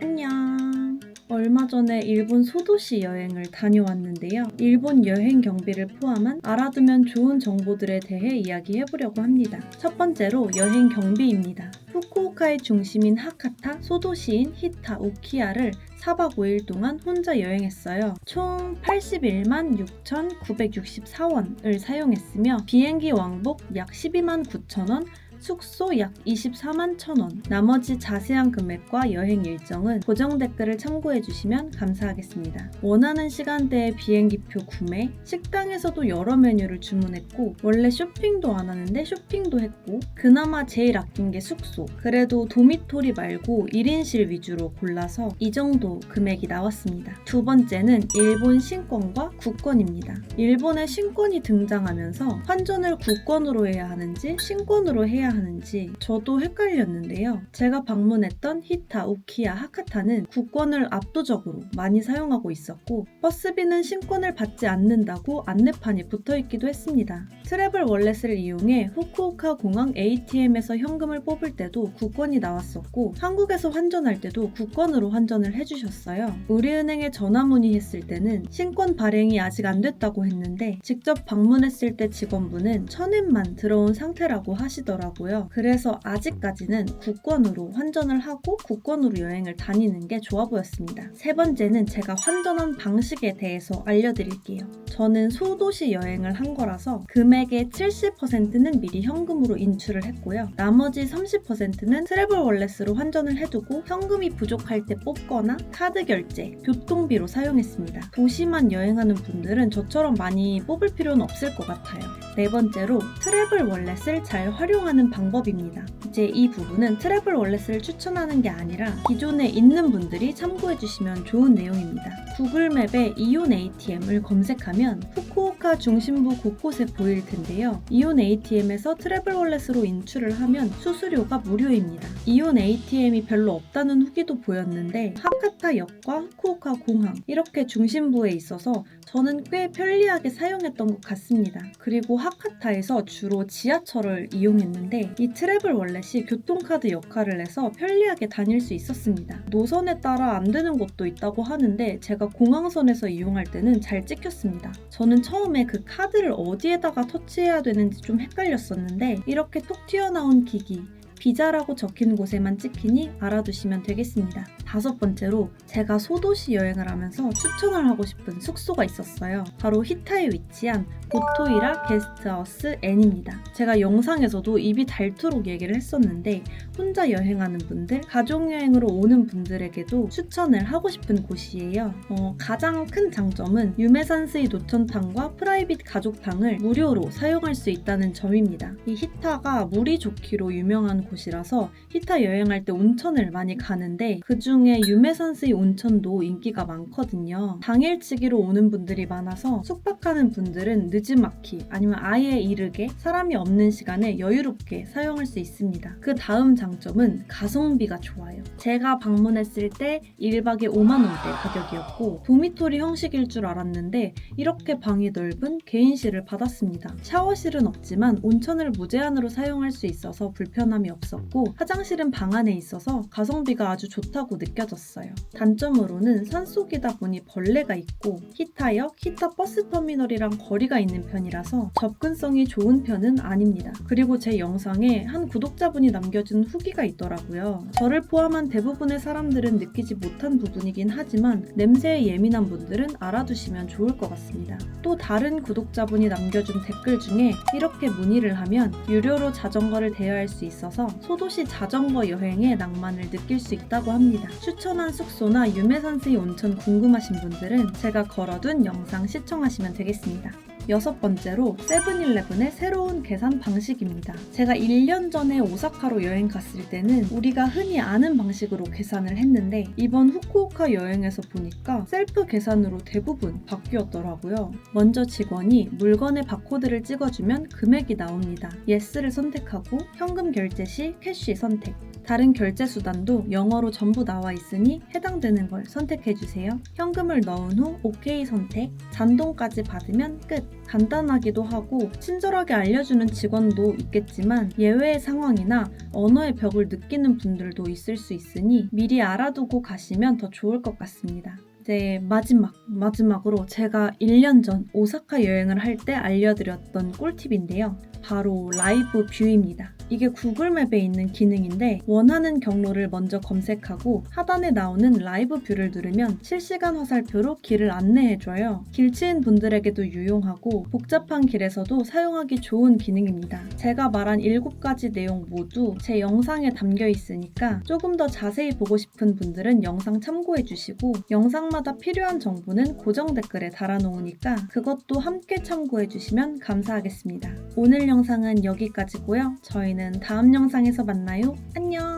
안녕. 얼마 전에 일본 소도시 여행을 다녀왔는데요. 일본 여행 경비를 포함한 알아두면 좋은 정보들에 대해 이야기해보려고 합니다. 첫 번째로 여행 경비입니다. 후쿠오카의 중심인 하카타, 소도시인 히타, 우키야를 4박 5일 동안 혼자 여행했어요. 총 81만 6,964원을 사용했으며 비행기 왕복 약 12만 9천 원, 숙소 약 24만 1,000원. 나머지 자세한 금액과 여행 일정은 고정 댓글을 참고해 주시면 감사하겠습니다. 원하는 시간대에 비행기표 구매, 식당에서도 여러 메뉴를 주문했고 원래 쇼핑도 안 하는데 쇼핑도 했고 그나마 제일 아낀 게 숙소. 그래도 도미토리 말고 1인실 위주로 골라서 이 정도 금액이 나왔습니다. 두 번째는 일본 신권과 국권입니다. 일본에 신권이 등장하면서 환전을 국권으로 해야 하는지 신권으로 해야 하는지 저도 헷갈렸는데요. 제가 방문했던 히타, 우키야, 하카타는 국권을 압도적으로 많이 사용하고 있었고 버스비는 신권을 받지 않는다고 안내판이 붙어 있기도 했습니다. 트래블 월렛을 이용해 후쿠오카 공항 ATM에서 현금을 뽑을 때도 국권이 나왔었고 한국에서 환전할 때도 국권으로 환전을 해주셨어요. 우리은행에 전화 문의했을 때는 신권 발행이 아직 안 됐다고 했는데 직접 방문했을 때 직원분은 천엔만 들어온 상태라고 하시더라고요. 그래서 아직까지는 국권으로 환전을 하고 국권으로 여행을 다니는 게 좋아 보였습니다. 세 번째는 제가 환전한 방식에 대해서 알려드릴게요. 저는 소도시 여행을 한 거라서 금액 의 70%는 미리 현금으로 인출을 했고요. 나머지 30%는 트래블 월렛으로 환전을 해두고 현금이 부족할 때 뽑거나 카드 결제, 교통비로 사용했습니다. 도시만 여행하는 분들은 저처럼 많이 뽑을 필요는 없을 것 같아요. 네 번째로 트래블 월렛을 잘 활용하는 방법입니다. 이제 이 부분은 트래블 월렛을 추천하는 게 아니라 기존에 있는 분들이 참고해 주시면 좋은 내용입니다. 구글 맵에 이온 ATM을 검색하면 후쿠오카 중심부 곳곳에 보일 텐데요. 이온 ATM에서 트래블 월렛으로 인출을 하면 수수료가 무료입니다. 이온 ATM이 별로 없다는 후기도 보였는데 하카타 역과 후쿠오카 공항 이렇게 중심부에 있어서 저는 꽤 편리하게 사용했던 것 같습니다. 그리고 하카타에서 주로 지하철을 이용했는데 이 트래블 월렛이 교통카드 역할을 해서 편리하게 다닐 수 있었습니다. 노선에 따라 안 되는 곳도 있다고 하는데 제가 공항선에서 이용할 때는 잘 찍혔습니다. 저는 처음에 그 카드를 어디에다가 터 치해야 되는지 좀 헷갈렸었는데 이렇게 톡 튀어나온 기기 비자라고 적힌 곳에만 찍히니 알아두시면 되겠습니다. 다섯 번째로 제가 소도시 여행을 하면서 추천을 하고 싶은 숙소가 있었어요. 바로 히타에 위치한 보토이라 게스트하우스 N입니다. 제가 영상에서도 입이 닳도록 얘기를 했었는데 혼자 여행하는 분들, 가족 여행으로 오는 분들에게도 추천을 하고 싶은 곳이에요. 어, 가장 큰 장점은 유메산스이 노천탕과 프라이빗 가족탕을 무료로 사용할 수 있다는 점입니다. 이 히타가 물이 좋기로 유명한 곳이라서 히타 여행할 때 온천을 많이 가는데 그 중에 유메산스이 온천도 인기가 많거든요. 당일치기로 오는 분들이 많아서 숙박하는 분들은 늦지막히 아니면 아예 이르게 사람이 없는 시간에 여유롭게 사용할 수 있습니다. 그 다음 장점은 가성비가 좋아요. 제가 방문했을 때 1박에 5만원대 가격이었고 도미토리 형식일 줄 알았는데 이렇게 방이 넓은 개인실을 받았습니다. 샤워실은 없지만 온천을 무제한으로 사용할 수 있어서 불편함이 없 었고 화장실은 방 안에 있어서 가성비가 아주 좋다고 느껴졌어요. 단점으로는 산속이다 보니 벌레가 있고 히타역, 히타 버스 터미널이랑 거리가 있는 편이라서 접근성이 좋은 편은 아닙니다. 그리고 제 영상에 한 구독자분이 남겨준 후기가 있더라고요. 저를 포함한 대부분의 사람들은 느끼지 못한 부분이긴 하지만 냄새에 예민한 분들은 알아두시면 좋을 것 같습니다. 또 다른 구독자분이 남겨준 댓글 중에 이렇게 문의를 하면 유료로 자전거를 대여할 수 있어서 소도시 자전거 여행의 낭만을 느낄 수 있다고 합니다. 추천한 숙소나 유메산스의 온천 궁금하신 분들은 제가 걸어둔 영상 시청하시면 되겠습니다. 여섯 번째로 세븐일레븐의 새로운 계산 방식입니다. 제가 1년 전에 오사카로 여행 갔을 때는 우리가 흔히 아는 방식으로 계산을 했는데 이번 후쿠오카 여행에서 보니까 셀프 계산으로 대부분 바뀌었더라고요. 먼저 직원이 물건의 바코드를 찍어주면 금액이 나옵니다. 예스를 선택하고 현금 결제 시 캐시 선택. 다른 결제 수단도 영어로 전부 나와 있으니 해당되는 걸 선택해 주세요. 현금을 넣은 후 OK 선택, 잔돈까지 받으면 끝. 간단하기도 하고 친절하게 알려주는 직원도 있겠지만 예외의 상황이나 언어의 벽을 느끼는 분들도 있을 수 있으니 미리 알아두고 가시면 더 좋을 것 같습니다. 이제 마지막, 마지막으로 제가 1년 전 오사카 여행을 할 때 알려드렸던 꿀팁인데요. 바로 라이브 뷰입니다. 이게 구글맵에 있는 기능인데 원하는 경로를 먼저 검색하고 하단에 나오는 라이브 뷰를 누르면 실시간 화살표로 길을 안내해줘요. 길치인 분들에게도 유용하고 복잡한 길에서도 사용하기 좋은 기능입니다. 제가 말한 7가지 내용 모두 제 영상에 담겨 있으니까 조금 더 자세히 보고 싶은 분들은 영상 참고해 주시고 영상마다 필요한 정보는 고정 댓글에 달아놓으니까 그것도 함께 참고해 주시면 감사하겠습니다. 오늘 영상은 여기까지고요. 저희는 다음 영상에서 만나요. 안녕!